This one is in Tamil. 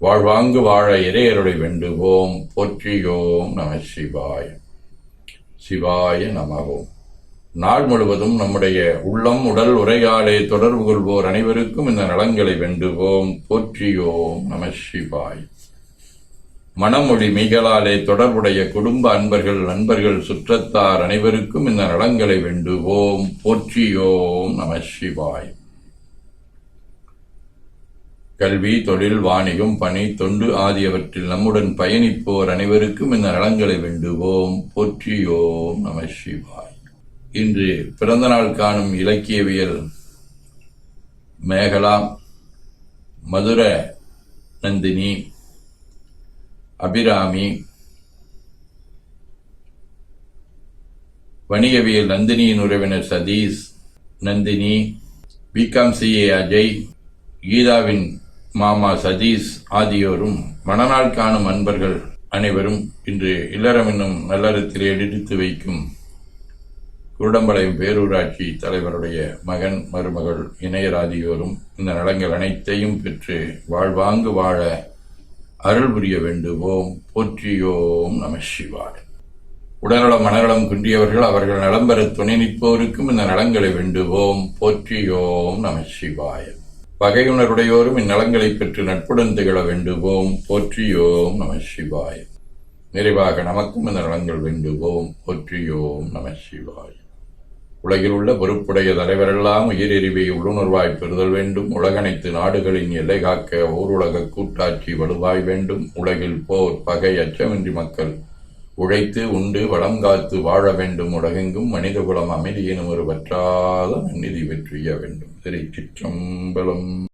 வாழ்வாங்கு வாழ இறையருளை வேண்டுவோம். போற்றியோம் நம சிவாய. சிவாய நமகோம் நாள் முழுவதும் நம்முடைய உள்ளம் உடல் உரையாடே தொடர்பு கொள்வோர் அனைவருக்கும் இந்த நலங்களை வேண்டுவோம். போற்றியோம் நம சிவாய். மனமொழி மிகளாலே தொடர்புடைய குடும்ப அன்பர்கள் நண்பர்கள் சுற்றத்தார் அனைவருக்கும் இந்த நலங்களை வேண்டுவோம். போற்றியோம் நம சிவாய். கல்வி தொழில் வாணிகம் பணி தொண்டு ஆகியவற்றில் நம்முடன் பயணிப்போர் அனைவருக்கும் இந்த நலங்களை வேண்டுவோம். போற்றியோம் நம சிவாய். இன்று பிறந்தநாள் காணும் இலக்கியவியல் மேகலா மதுர நந்தினி அபிராமி வணிகவியல் நந்தினியின் உறவினர் சதீஷ் நந்தினி பிகாம் சிஏ அஜய் கீதாவின் மாமா சதீஷ் ஆகியோரும் மணநாள் காணும் அன்பர்கள் அனைவரும் இன்று இல்லறம் என்னும் நல்லறத்திலே எடுத்து வைக்கும் குருடம்பாளையம் பேரூராட்சி தலைவருடைய மகன் மருமகள் இணையர் ஆகியோரும் இந்த நலங்கள் அனைத்தையும் பெற்று வாழ்வாங்கு வாழ அருள் புரிய வேண்டுவோம். போற்றியோம் நம சிவாய். உடல்நலம் மனநலம் குன்றியவர்கள் அவர்கள் நலம் பெற துணை நிற்போருக்கும் இந்த நலங்களை வேண்டுவோம். போற்றியோம் நம சிவாயம் பகையுணருடையோரும் இந்நலங்களை பெற்று நட்புடன் திகழ வேண்டுவோம். போற்றியோம் நம சிவாய. நிறைவாக நமக்கும் இந்த நலங்கள் வேண்டுவோம். போற்றியோம் நம சிவாய். உலகில் உள்ள பொறுப்புடைய தலைவரெல்லாம் உயிரெறிவை உள்ளுணர்வாய் பெறுதல் வேண்டும். உலகனைத்து நாடுகளின் எல்லை காக்க ஓருலக கூட்டாட்சி வலுவாய் வேண்டும். உலகில் போர் பகை அச்சமின்றி மக்கள் உழைத்து உண்டு வளம் காத்து வாழ வேண்டும். உலகெங்கும் மனிதகுலம் அமைதி எனும் ஒரு வற்றாத நன்னிதி வெற்றிய வேண்டும். திரை சிற்றம்பலம்.